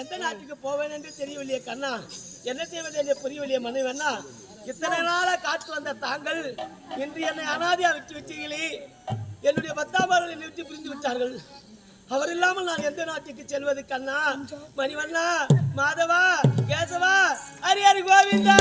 எந்த நாட்டுக்கு போவேன் என்று தெரியவில்லையே கண்ணா? என்ன செய்வது என்று புரியவில்லையே மனைவண்ணா இத்தனை நாளாக காத்து வந்த தாங்கள் இன்று என்னை அனாதையா விட்டு விட்டீங்களே என்னுடைய பத்தாமர்கள் என்னை விட்டு பிரிந்து விட்டார்கள். அவர் இல்லாமல் நான் எந்த நாட்டுக்கு செல்வது கண்ணா? மணிவண்ணா மாதவா கேசவா ஹரி ஹரி கோவிந்தா!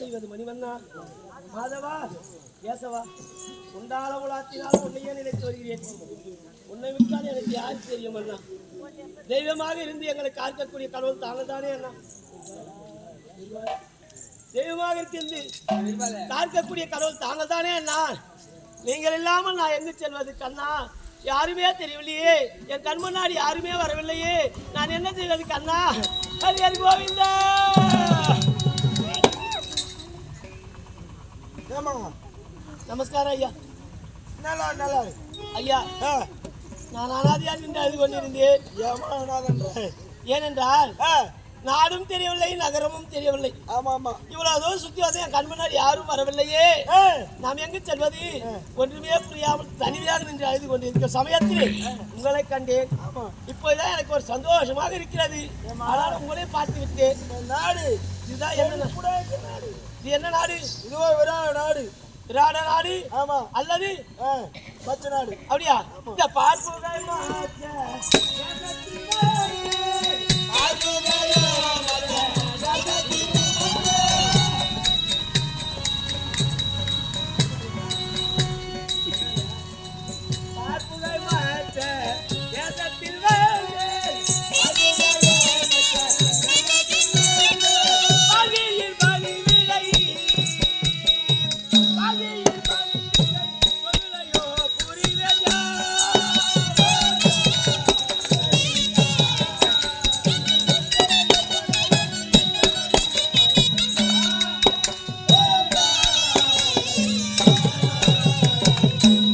செய்வது மணிவண்ணா. மாதவா ஏசவா உண்டால உலாத்தினால் உன்னையே நினைத்து வருகிறேன். உன்னை விட்டால் எனக்கு யார் தெரியும் அண்ணா? தெய்வமாக இருந்து எங்களை காக்கக்கூடிய கடவுள் தாங்கள் தானே அண்ணா? தெய்வமாக இருந்து காக்கக்கூடிய கடவுள் தாங்கள் தானே அண்ணா? நீங்கள் இல்லாமல் நான் எங்கு செல்வது கண்ணா யாருமே தெரியவில்லையே. என் கண் முன்னாடி யாருமே வரவில்லையே. நான் என்ன செய்வது கண்ணா ஹரி கோவிந்தா! நமஸ்காரம் ஐயா நல்லா நல்லா ஐயா நான் அனாதியாக நின்று அழுது கொண்டிருந்தேன். ஏமா நாதன்ற ஏனென்றால் நாடும் தெரியவில்லை நகரமும் தெரியவில்லை. ஆமா ஆமா. இவ்வளவு தூரம் சுத்தி வந்து என் கண் முன்னாடி யாரும் வரவில்லையே. நாம் எங்கு செல்வது? ஒன்றுமே புரியாமல் தனிமையாக நின்று அழுது கொண்டிருக்கிற சமயத்தில் உங்களை கண்டேன். இப்போதான் எனக்கு ஒரு சந்தோஷமாக இருக்கிறது. ஆனால் உங்களே பார்த்து விட்டேன். நாடு. இதுதான் என்ன நாடு. இது என்ன நாடு? இதுவோ நாடு. விராட நாடு ஆமா. அல்லது பச்சை நாடு. அப்படியா? இந்த பார்ப்புகள்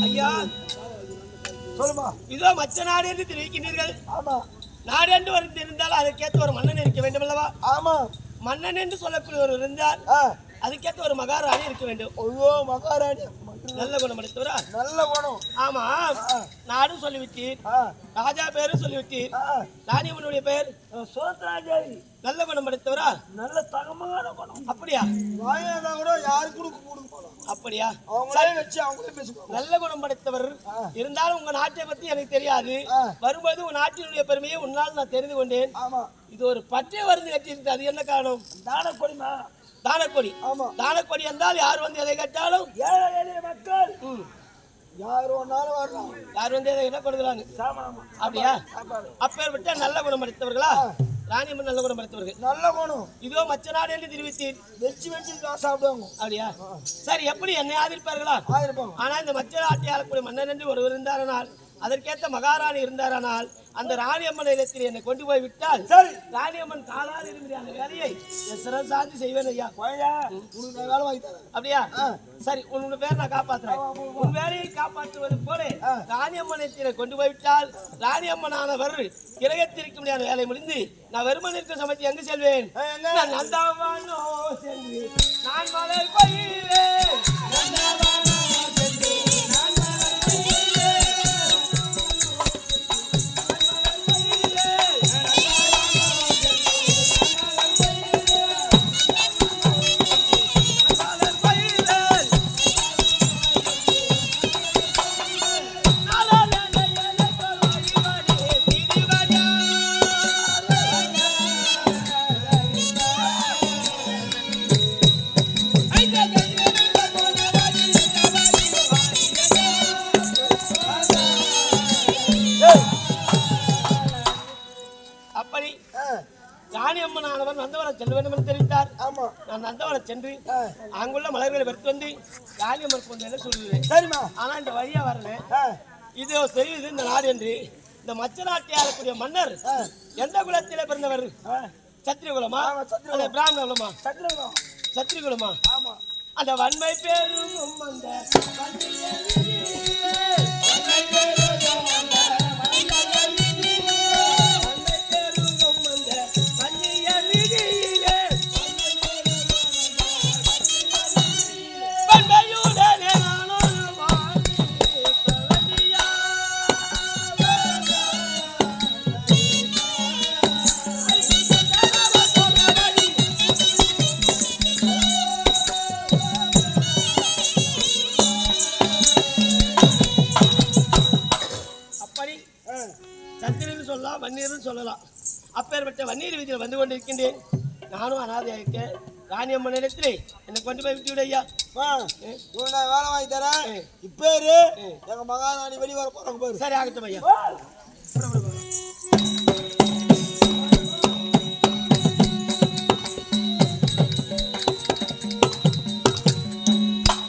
ஐயா சொல்லுமா. இதோ மச்ச நாடு என்று தெரிவிக்கின்றீர்கள். ஆமா. நாடு என்று ஒரு இருந்தால் அதற்கேற்ற ஒரு மன்னன் இருக்க வேண்டும் அல்லவா? ஆமா. மன்னன் என்று சொல்லக்கூடிய ஒரு இருந்தால் அதுக்கேற்ற ஒரு மகாராணி இருக்க வேண்டும். ஐயோ மகாராணி. நல்ல குணம் எடுத்தவரா நல்ல குணம். ஆமா. நாடும் சொல்லிவிட்டீர் ஆ. ராஜா பேரும் சொல்லிவிட்டீர் ஆ. ராணியம்மனுடைய பெயர்? சோத்ராஜாரி நல்ல குணம் எடுத்தவரா நல்ல தகமான குணம். அப்படியா? வாங்கினா கூட யாருக்கு கொடுக்க கொடுக்க போறோம் அப்படியா? அவங்களே வச்சு அவங்களே பேசுவாங்க நல்ல குணம் படைத்தவர் இருந்தாலும் உங்க நாட்டை பத்தி எனக்கு தெரியாது. வரும்போது உங்க நாட்டினுடைய பெருமையை உன்னால் நான் தெரிந்து கொண்டேன். ஆமா. இது ஒரு பச்சை வருந்து கட்டியிருக்கு. அது என்ன காரணம்? தான கொடிமா தானக்கொடி. ஆமா. தானக்கொடி என்றால் யார் வந்து எதை கேட்டாலும்? ஏழை எளிய மக்கள். யார் ஒன்னாலும் வரலாம். யார் வந்து எதை என்ன கொடுக்குறாங்க? அப்படியா? சாப்பாடு. அப்பேற்பட்ட நல்ல குணம் படைத்தவர்களா? ராணியம்மன் நல்ல குணம் படைத்தவர்கள். நல்ல குணம். இதோ மச்ச நாடு என்று தெரிவித்தீர் வச்சு வச்சு சாப்பிடுவாங்க. அப்படியா? சரி எப்படி என்னை ஆதரிப்பார்களா? ஆயிருப்பாங்க ஆனா இந்த மச்ச நாட்டை ஆளக்கூடிய மன்னன் என்று ஒருவர் இருந்தாரானால் அதற்கேற்ற மகாராணி இருந்தாரானால் அந்த ராணியம்மன் இடத்தில் என்னை கொண்டு போய் விட்டால் சரி. ராணியம்மன் காலால் இருக்கிற அந்த வேலையை சிறம் சாந்தி செய்வேன் ஐயா. போயா உனக்கு வேலை வாங்கி தரேன். அப்படியா? சரி உன்னோட பேர் நான் காப்பாத்துறேன். உன் வேலையை காப்பாற்றுவது போல ராணியம்மனை கொண்டு போய் விட்டால் ராணியம்மனானவர் கிரகத்திற்கு முடியாத வேலை முடிந்து நான் வெறுமன் இருக்கிற சமயத்தில் எங்கு? செல்வேன் நந்தாவானோ சென்று நான் மலர் பயிரேன் நந்தாவானோ சென்று ஆ, அங்குள்ள மலர்களை எடுத்து வந்து காளியம்மன் கொண்டு சொல்லுவேன். சரிம்மா. ஆனா இந்த வழியா வரல. இது தெரியுது இந்த நாடு என்று. இந்த மச்ச நாட்டை ஆளக்கூடிய மன்னர் எந்த குலத்திலே பிறந்தவர்? சத்திரிய குலமா பிராமண குலமா. சத்திரிய குலமா ஆமா. அந்த வன்மை பேரும் அந்த சந்திரன் சொல்லலாம் வன்னீர்னு சொல்லலாம் அப்பேற்பட்ட வன்னீர் வீதியில் வந்து கொண்டிருக்கின்றேன் நானும் அனாதையாயிருக்க ராணியம்மன் இடத்திலே என்னை கொண்டு போய் விட்டு விடு ஐயா அம்மா, இவனை நான் வேலை வாங்கி தரேன் ம். இப்ப இரு. ம். எங்க மகாராணி வெளியே வர போறாங்க சரி ஆகட்டும் ஐயா வா.